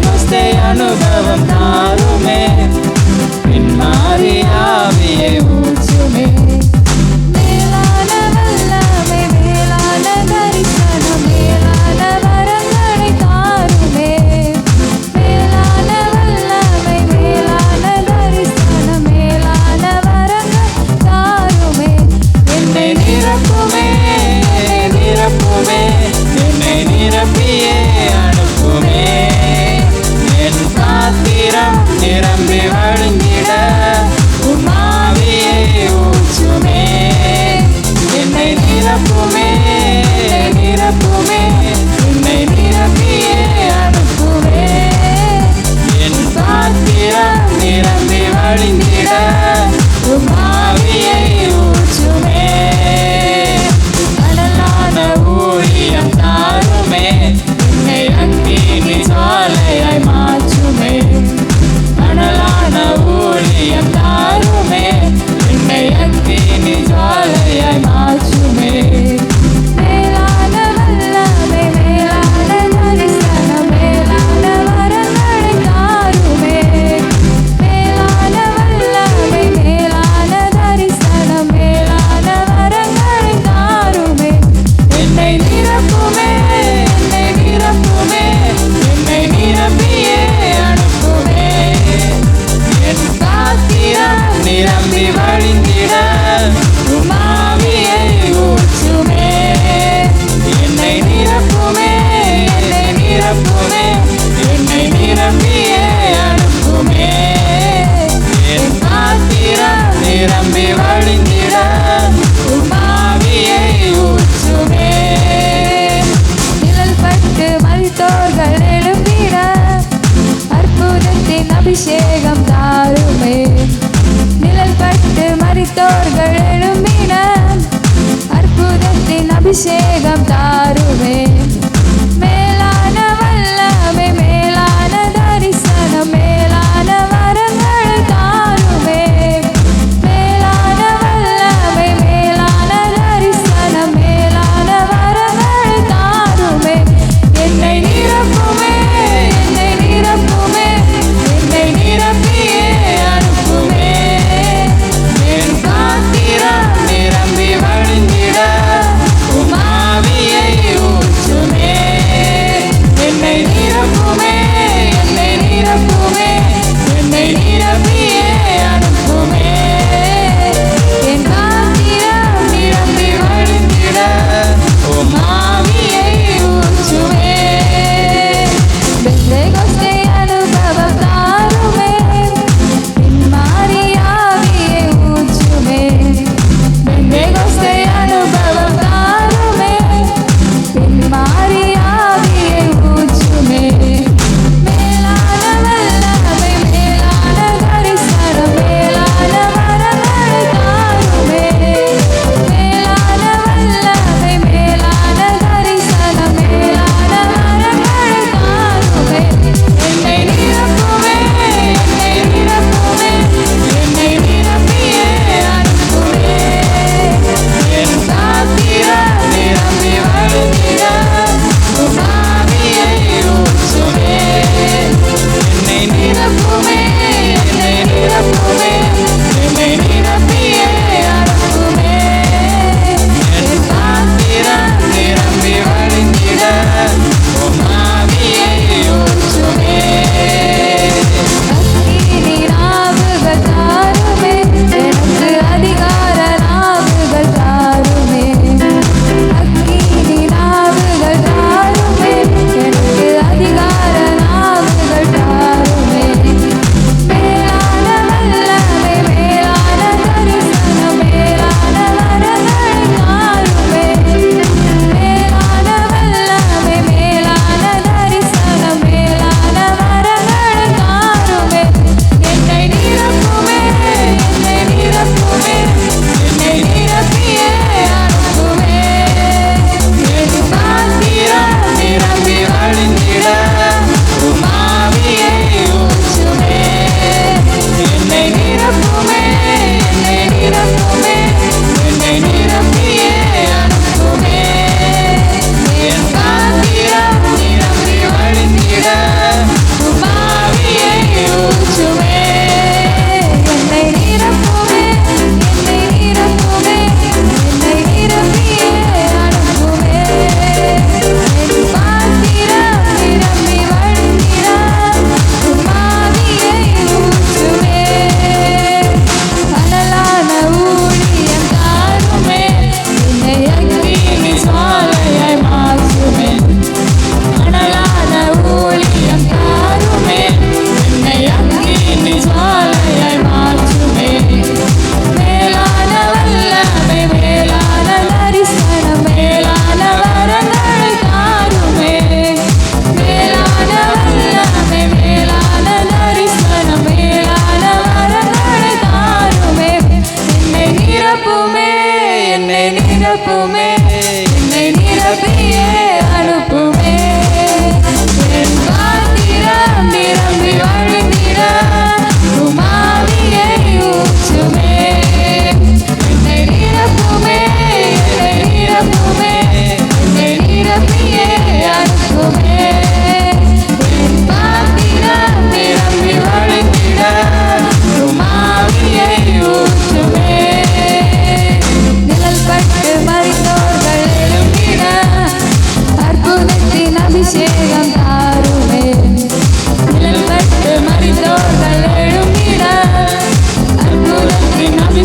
கிறிஸ்தை அனுபவம் நாருமே பின் மாறியாவியே yeah. நிரம்பி வழிந்திட உமாவியை ஊற்றுமே நிழல் பட்டு மல்தோர்கள் எழும்பிட அற்புதத்தின் அபிஷேகம் தாருமே. நிழல் பட்டு மறித்தோர்கள் எழும்பிட அற்புதத்தின் அபிஷேகம் தாருமே.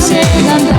せなんだ